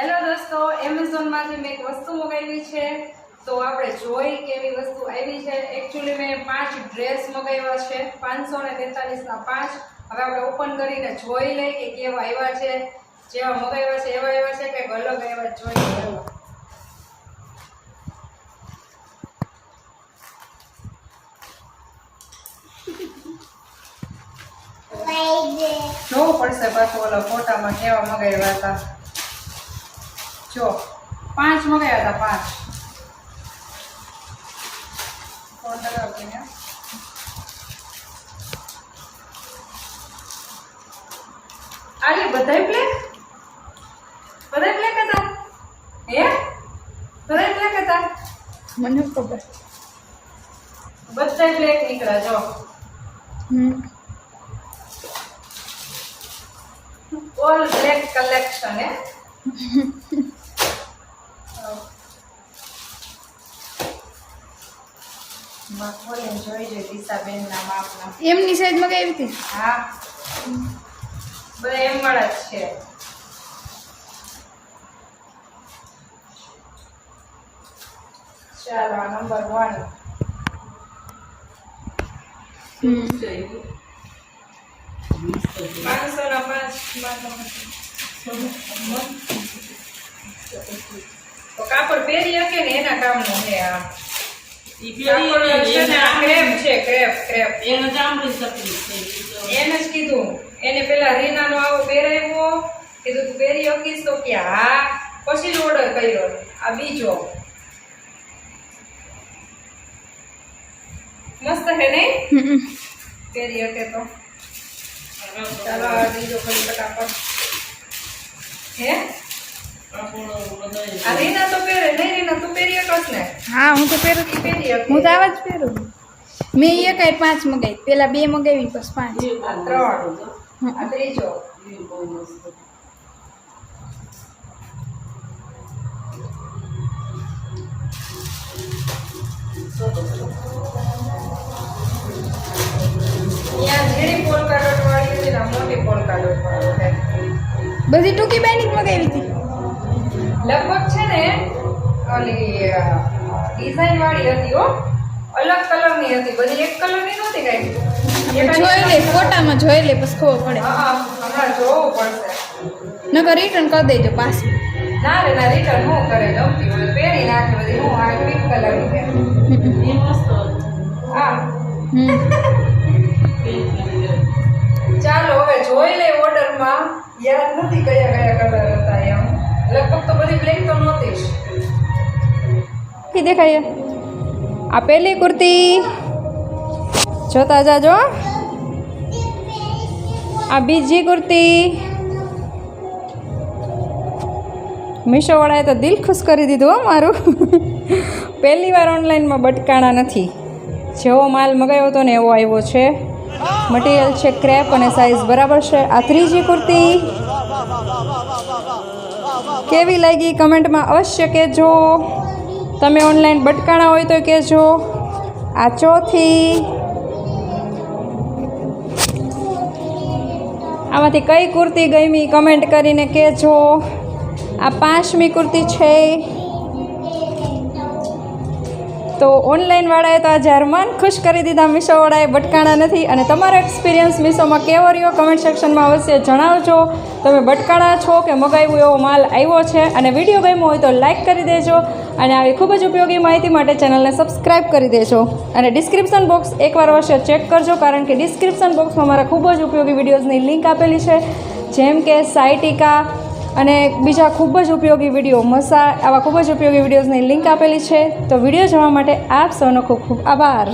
Hello દોસ્તો એમેઝોનમાંથી મેં એક વસ્તુ મગાવી છે તો આપણે જોઈ કેવી વસ્તુ આવી છે. એકચ્યુઅલી મેં પાંચ ડ્રેસ મગાવ્યા છે પાંચસો ને તેતાલીસના પાંચ. હવે આપણે ઓપન કરીને જોઈ લઈ કે કેવા આવ્યા છે જેવા મગાવ્યા છે એવા આવ્યા છે કે અલગ આવ્યા જોઈ લેવા જોવું પડશે પાછું ઓલા ફોટામાં કેવા મગાવ્યા હતા. જો પાંચ મગાવ્યા હતા પાંચ. ફોન લગાવતી ને આલી બધાય બ્લેક બધાય બ્લેક હતા? હે? બધાય બ્લેક હતા? મને ખબર. બધાય બ્લેક નીકળ્યા જો. હમ. ઓલ બ્લેક કલેક્શન હે? એમની સાઈઝ મગાવી હતી હા. બધા એમ વાળા જ છે. ચાલો આ નંબર વન હમ. પાંચસો ના પાંચ. તો કાપડ પહેરી શકે ને એના કામનું છે આ. એને જ કીધું. એને પેલા રીનાનો આવો પહેરાવ્યો. કીધું તું પહેરી શકીશ તો કે હા. પછી જ ઓર્ડર કર્યો. આ બીજો. મસ્ત હે નહીં પહેરી શકે તો. ચાલો બીજો ફરી ફટાફટ. હે? રીના તો પહેરે નહીં રીના તું પહેરી શકસ ને હા હું તો પહેરું જ. ઈ પહેરી શકે હું તો આવા જ પહેરું મેં એ કઈ પાંચ મગાવી પેલા બે મગાવી પછી પાંચ. આ ત્રણ. આ ત્રીજો. અહીંયા ઝીણી પોલકા ડોટ વાળી હતી ને આ મોટી પોલકા ડોટ વાળી છે. બધી ટૂંકી બાઈની જ મગાવી હતી. લગભગ છે ને ઓલી ડિઝાઇન વાળી હતી હો. અલગ કલરની હતી બધી એક કલરની નહોતી કઈ? જોઈ લે ફોટામાં જોઈ લે પછી ખબર પડે. હા હમણાં જોવું પડશે. નકર રિટર્ન કરી દેજો પાછું. ના રે ના રિટર્ન હું કરે ગમતી હોય પહેરી નાખે બધી હું આ પિંક કલરની છે. હા. ચાલો હવે જોઈ લે ઓર્ડરમાં યાદ નથી કયા કયા કલર હતા એમ. લગભગ તો બધી બ્લેક તો નહોતી કી દેખાય. આ પહેલી કુર્તી જોતા જાજો. આ બીજી કુર્તી. મીશોવાળાએ તો દિલ ખુશ કરી દીધું હો મારું. પહેલી વાર ઓનલાઈનમાં બટકાણા નથી. જેવો માલ મગાવ્યો હતો ને એવો આવ્યો છે. મટીરિયલ છે, ક્રેપ અને સાઇઝ બરાબર છે. આ ત્રીજી કુર્તી. કેવી લાગી કમેન્ટમાં અવશ્ય કહેજો. તમે ઓનલાઈન બટકાણા હોય તો કહેજો. આ ચોથી. આમાંથી કઈ કુર્તી ગમી કમેન્ટ કરીને કહેજો. આ પાંચમી કુર્તી છે. તો ઓનલાઈનવાળાએ તો આજે હરમાન ખુશ કરી દીધા. મીશોવાળાએ બટકાણા નથી અને તમારો એક્સપિરિયન્સ મીશોમાં કેવો રહ્યો કમેન્ટ સેક્શનમાં અવશ્ય જણાવજો. તમે બટકાણા છો કે મગાવ્યું એવો માલ આવ્યો છે અને વીડિયો ગમ્યો હોય તો લાઇક કરી દેજો અને આવી ખૂબ જ ઉપયોગી માહિતી માટે ચેનલને સબસ્ક્રાઇબ કરી દેજો. અને ડિસ્ક્રિપ્શન બોક્સ એકવાર અવશ્ય ચેક કરજો કારણ કે ડિસ્ક્રિપ્શન બોક્સમાં મારા ખૂબ જ ઉપયોગી વિડીયોઝની લિંક આપેલી છે. જેમ કે સાઇટિકા અને બીજા ખૂબ જ ઉપયોગી વીડિયો મસા આવા ખૂબ જ ઉપયોગી વિડીયોઝની લિંક આપેલી છે. તો વીડિયો જોવા માટે આપ સૌનો ખૂબ ખૂબ આભાર.